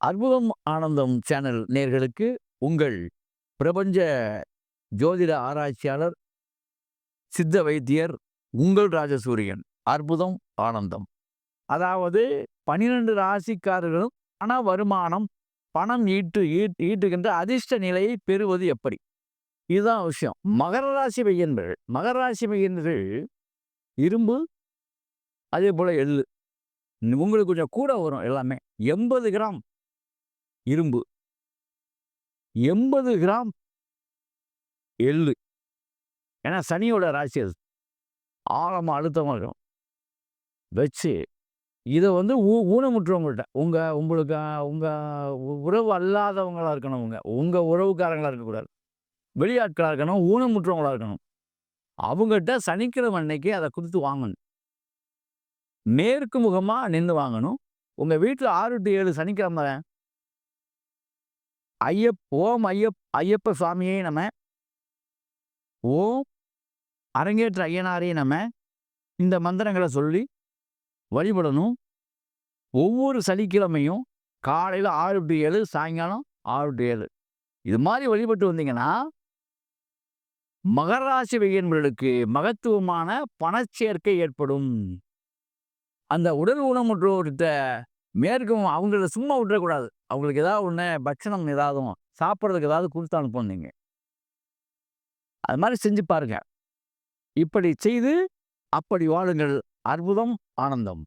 அற்புதம் ஆனந்தம் சேனல் நேர்களுக்கு உங்கள் பிரபஞ்ச ஜோதிட ஆராய்ச்சியாளர் சித்த வைத்தியர் உங்கள் ராஜசூரியன். அற்புதம் ஆனந்தம். அதாவது பனிரெண்டு ராசிக்காரர்களும் பண வருமானம் பணம் ஈட்டு ஈட்- ஈட்டுகின்ற அதிர்ஷ்ட நிலையை பெறுவது எப்படி? இதுதான் விஷயம். மகர ராசி பையன்கள் மகர ராசி பையன்கள் இரும்பு அதே போல எள்ளு. உங்களுக்கு கொஞ்சம் கூட வரும் எல்லாமே. எண்பது கிராம் இரும்பு. எண்பது கிராம் எள்ளு. ஏன்னா சனியோட ராசி அது. ஆழமா அழுத்தமாக இருக்கும். வச்சு இதை வந்து ஊ ஊனமுற்றவங்கள்ட்ட உங்கள் உங்களுக்கு உங்கள் உறவு அல்லாதவங்களா இருக்கணும் உங்க உங்கள் உறவுக்காரங்களா இருக்கக்கூடாது. வெளியாட்களாக இருக்கணும் ஊனமுற்றவங்களாக இருக்கணும். அவங்ககிட்ட சனிக்கிழமை அன்னைக்கு அதை கொடுத்து வாங்கணும். மேற்கு முகமாக நின்று வாங்கணும். உங்கள் வீட்டில் ஆறு டு ஏழு சனிக்கிழமை ஐயப் ஓம் ஐயப் ஐயப்ப சுவாமியை நம்ம ஓம் அரங்கேற்ற ஐயனாரையும் நம்ம இந்த மந்திரங்களை சொல்லி வழிபடணும். ஒவ்வொரு சனிக்கிழமையும் காலையில் ஆறு டு ஏழு சாயங்காலம் ஆறு டு ஏழு. இது மாதிரி வழிபட்டு வந்தீங்கன்னா மகராசி ராசி மகத்துவமான பணச்சேர்க்கை ஏற்படும். அந்த உடல் ஊனமுற்றோர்கிட்ட மேற்கும் அவங்கள சும்மா விட்டுறக்கூடாது. அவங்களுக்கு ஏதாவது ஒன்று பட்சணம் ஏதாவது சாப்பிட்றதுக்கு ஏதாவது கொடுத்து அனுப்பணும் நீங்கள் அது மாதிரி செஞ்சு பாருங்க. இப்படி செய்து அப்படி வாழுங்கள். அற்புதம் ஆனந்தம்.